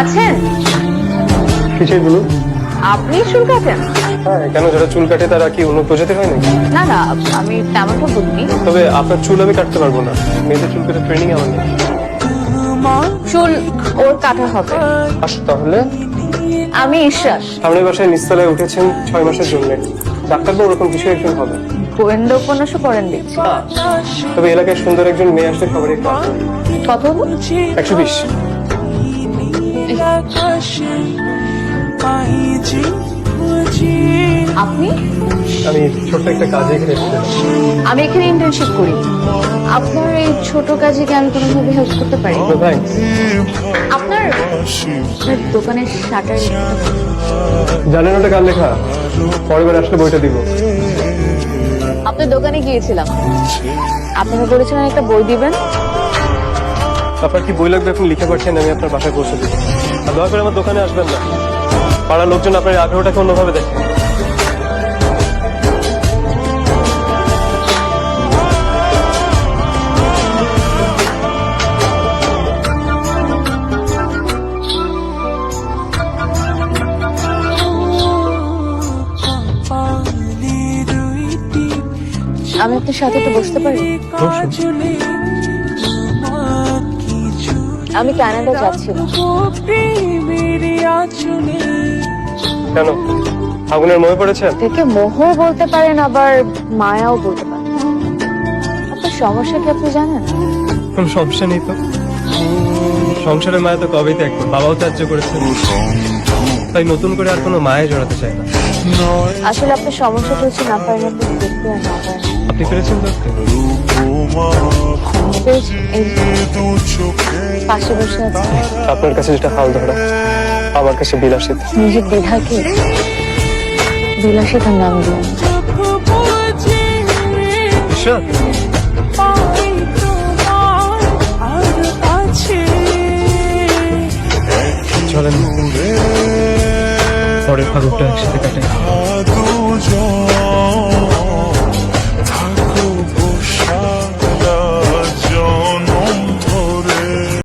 আছেন? কিছুই বলুন? আপনি চুল কাটেন? হ্যাঁ কেন যারা চুল কাটে তারা কি অন্য প্রজাতির হয় নাকি? না না আমি তেমনটা বলিনি তবে আপনার চুল আমি কাটতে পারব না। মেয়েদের চুল কাটে ট্রেনিং আমার নেই। চুল ওর কাটা হবে। আস তাহলে। আমি ঈশ্বাস সামনের বাসায় নিচতলায় উঠেছেন ছয় মাসের জন্য। ডাক্তারবাবু ওরকম কিছু একজন হবে। গোয়েন্দা উপন্যাসও পড়েন দেখছি। তবে এলাকায় সুন্দর একজন মেয়ে আসলে সবারই একটু আগ্রহ। কত আপনি? আমি ছোট্ট একটা কাজে এখানে এসেছিলাম আমি এখানে ইন্টার্নশিপ করি। আপনার এই ছোট কাজে কি আমি কোনোভাবে হেল্প করতে পারি? থ্যাংকস আপনার আপনার দোকানের শাটার জানেন ওটা কার লেখা? পরের বার আসলে বইটা দিব। আপনার দোকানে গিয়েছিলাম। আপনারা বলেছিলেন একটা বই দিবেন। আপনার কি বই লাগবে? আপনি লিখে পাঠিয়ে আমি আপনার বাসায় পৌঁছে দিব আর দয়া করে আমার দোকানে আসবেন না। পাড়ার লোকজন আপনার আগ্রহটাকে অন্যভাবে দেখে। আমি আপনার সাথে একটু বসতে পারি? আমি কানাডা যাচ্ছিলাম। কেন? আগুনের মনে পড়েছেন থেকে মোহ বলতে পারেন আবার মায়াও বলতে পারেন। আপনার সমস্যা কি আপনি জানেন? কোন সমস্যা নেই তো। সংসারের মায়া তো কবেই ত্যাগ। বাবাও ত্যায্য করেছে। তাই নতুন করে আর কোনো মায়ে জড়াতে চায় না। আসলে আপনার সমস্যাটা হচ্ছে না পারেন আপনি দেখতে আর না পারেন। আপনি পেরেছেন যে, পাশে বসে আপনার কাছে যেটা হাল ধরা আমার কাছে বিলাসিত। নিজের দ্বিধাকে বিলাসিতার নাম পরের ফাগুকটা একসাথে কাটে